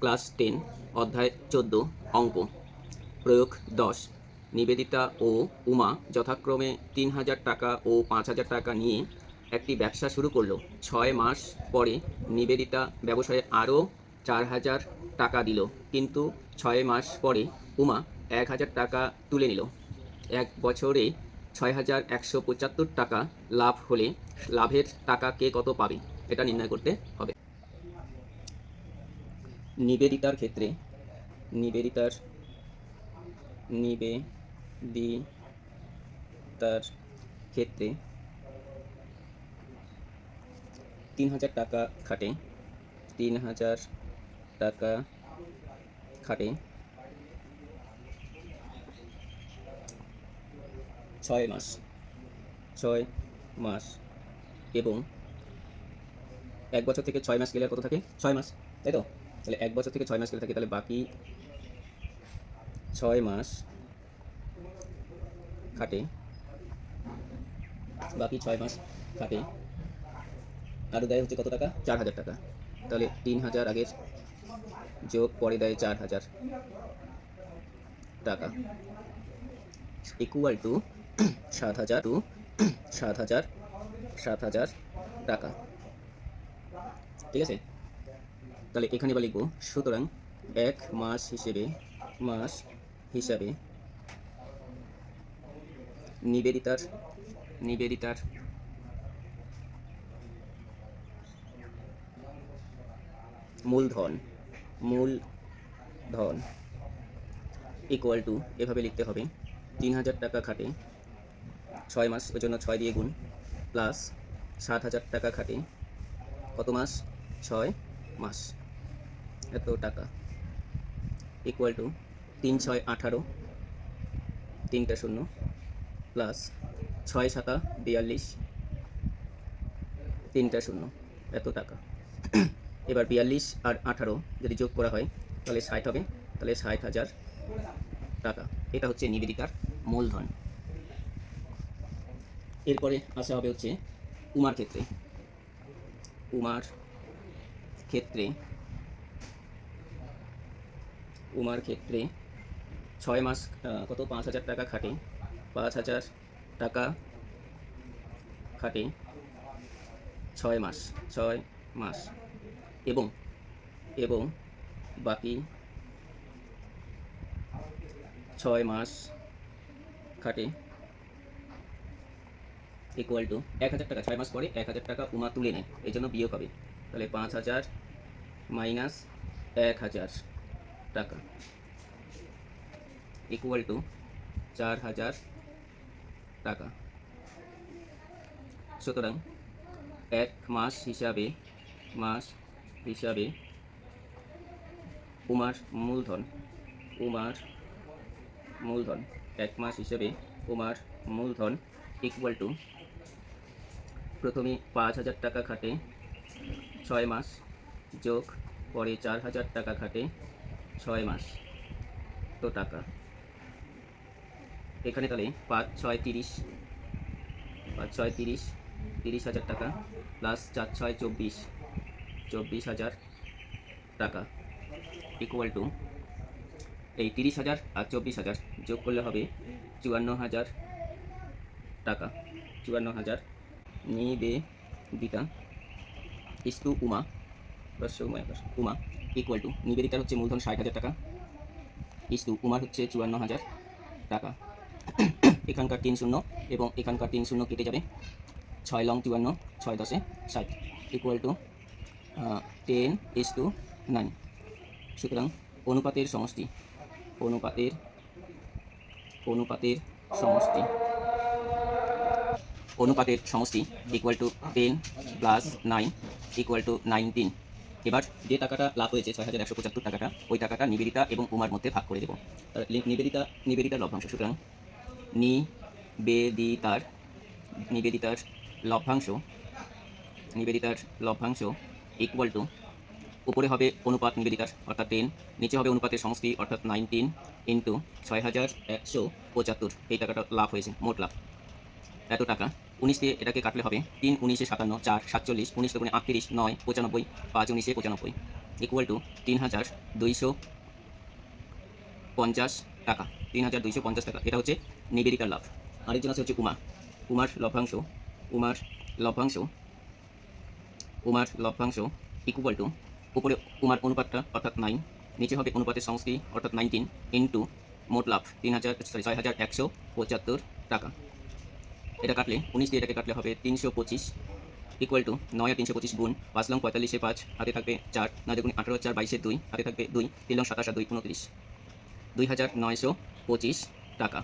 Class ten, অধ্যায় চোদ্দ, অঙ্ক। প্রয়োগ দশ। নিবেদিতা ও উমা যথাক্রমে তিন হাজার টাকা ও পাঁচ হাজার টাকা নিয়ে একটি ব্যবসা শুরু করল। ছয় মাস পরে নিবেদিতা ব্যবসায়ে আরও চার হাজার টাকা দিল। কিন্তু ছয় মাস পরে উমা এক হাজার টাকা তুলে নিল। এক বছরে ছয় হাজার একশো পঁচাত্তর টাকা লাভ হলে লাভের টাকা কে কত পাবে? এটা নির্ণয় করতে হবে। নিবেদিতার ক্ষেত্রে, নিবেদিতার নিবেদিতার ক্ষেত্রে তিন হাজার টাকা খাটে, তিন হাজার টাকা খাটে ছয় মাস ছয় মাস এবং এক বছর থেকে ছয় মাস গেলে কত থাকে? ছয় মাস, তাই তো? তাহলে এক বছর থেকে ছয় মাস গেলে থাকে, তাহলে বাকি ছয় মাস খাটে। বাকি ছয় মাস খাটে। আরও দেয় হচ্ছে কত টাকা? চার হাজার টাকা। তাহলে তিন হাজার আগের যোগ পরে দেয় চার হাজার টাকা। ইকুয়াল টু সাত হাজার টু সাত হাজার সাত হাজার টাকা। ঠিক আছে? তাহলে এখানে এবার লিখব, সুতরাং এক মাস হিসেবে, মাস হিসাবে নিবেদিতার নিবেদিতার মূলধন মূলধন ইকুয়াল টু এভাবে লিখতে হবে, তিন হাজার টাকা খাটে ছয় মাস, ওই জন্য ছয় দিয়ে গুণ প্লাস সাত হাজার টাকা খাটে কত মাস? ছয় মাস। এত টাকা। ইকুয়াল টু তিন ছয় আঠারো, তিনটা শূন্য প্লাস ছয় সাতা বিয়াল্লিশ, তিনটা শূন্য, এত টাকা। এবার বিয়াল্লিশ আর আঠারো যদি যোগ করা হয়, তাহলে ষাট হবে, তাহলে ষাট হাজার টাকা। এটা হচ্ছে নিবেদিতার মূলধন। এরপরে আসা হবে হচ্ছে উমার ক্ষেত্রে। উমার ক্ষেত্রে উমার ক্ষেত্রে ছয় মাস কত? পাঁচ হাজার টাকা খাটে। পাঁচ হাজার টাকা খাটে ছয় মাস ছয় মাস। এবং এবং বাকি ছয় মাস খাটে ইকুয়াল টু এক হাজার টাকা। ছয় মাস পরে এক হাজার টাকা উমা তুলে নেয়, এই জন্য বিয়োগ হবে। তাহলে পাঁচ হাজার মাইনাস এক হাজার। টাকা ইকুয়াল টু চার হাজার টাকা সুতরাং এক মাস হিসাবে মাস হিসাবে উমার মূলধন উমার মূলধন এক মাস হিসেবে উমার মূলধন ইকুয়াল টু প্রথমে পাঁচ হাজার টাকা খাটে ছয় মাস যোগ পরে চার হাজার টাকা খাটে ছয় মাস। তো টাকা। এখানে তাহলে পাঁচ, ছয়, তিরিশ। পাঁচ, ছয়, তিরিশ তিরিশ হাজার টাকা। প্লাস চার, ছয়, চব্বিশ। চব্বিশ হাজার টাকা। ইকুয়াল টু এই তিরিশ হাজার আর চব্বিশ হাজার যোগ করলে হবে চুয়ান্ন হাজার টাকা। চুয়ান্ন হাজার নিবেদিতা ইস টু উমা। দশ উমা উমা। ইকুয়াল টু নিবেদিতার হচ্ছে মূলধন ষাট হাজার টাকা। ইস টু উমার হচ্ছে চুয়ান্ন হাজার টাকা। এখানকার তিন শূন্য এবং এখানকার তিন শূন্য কেটে যাবে। ছয় লং চুয়ান্ন, ছয় দশে ষাট। Equal to ten is to nine সুতরাং অনুপাতের সমষ্টি, অনুপাতের অনুপাতের সমষ্টি। অনুপাতের সমষ্টি equal to ten plus nine equal to nineteen এবার যে টাকাটা লাভ হয়েছে ছয় হাজার একশো পঁচাত্তর টাকাটা, ওই টাকাটা নিবেদিতা এবং উমার মধ্যে ভাগ করে দেবো। নিবেদিতা, নিবেদিতার লভ্যাংশ। সুতরাং নিবেদিতার নিবেদিতার লভ্যাংশ নিবেদিতার লভ্যাংশ ইকুয়াল টু উপরে হবে অনুপাত নিবেদিতার, অর্থাৎ টেন নিচে হবে অনুপাতের সমষ্টি, অর্থাৎ নাইনটিন ইন্টু ছয় হাজার একশো পঁচাত্তর। এই টাকাটা লাভ হয়েছে, মোট লাভ। এত টাকা। উনিশ দিয়ে এটাকে কাটলে হবে তিন উনিশে সাতান্ন, চার সাতচল্লিশ, উনিশ দুগুণে আটত্রিশ, নয় পঁচানব্বই, পাঁচ উনিশে পঁচানব্বই ইকুয়াল টু তিন হাজার দুইশো পঞ্চাশ টাকা। তিন হাজার দুইশো পঞ্চাশ টাকা। এটা হচ্ছে নিবেদিকার লাভ। আরেকজন আছে হচ্ছে উমা। উমার লভ্যাংশ উমার লভ্যাংশ উমার লভ্যাংশ ইকুয়াল টু উপরে উমার অনুপাতটা অর্থাৎ নাইন নিচে হবে অনুপাতের সংস্কৃতি অর্থাৎ নাইনটিন ইন্টু মোট লাভ তিন হাজার ছয় হাজার একশো পঁচাত্তর টাকা। এটা কাটলে উনিশ দিয়ে এটাকে কাটলে হবে তিনশো পঁচিশ ইকুয়াল টু নয় আর তিনশো পঁচিশ গুণ পাঁচ লং পঁয়তাল্লিশে পাঁচ, হাতে থাকবে চার নয় দেখুন আঠারো চার বাইশে দুই, হাতে থাকবে দুই, তিন লং সাতাশ আর দুই উনত্রিশ। দুই হাজার নয়শো পঁচিশ টাকা।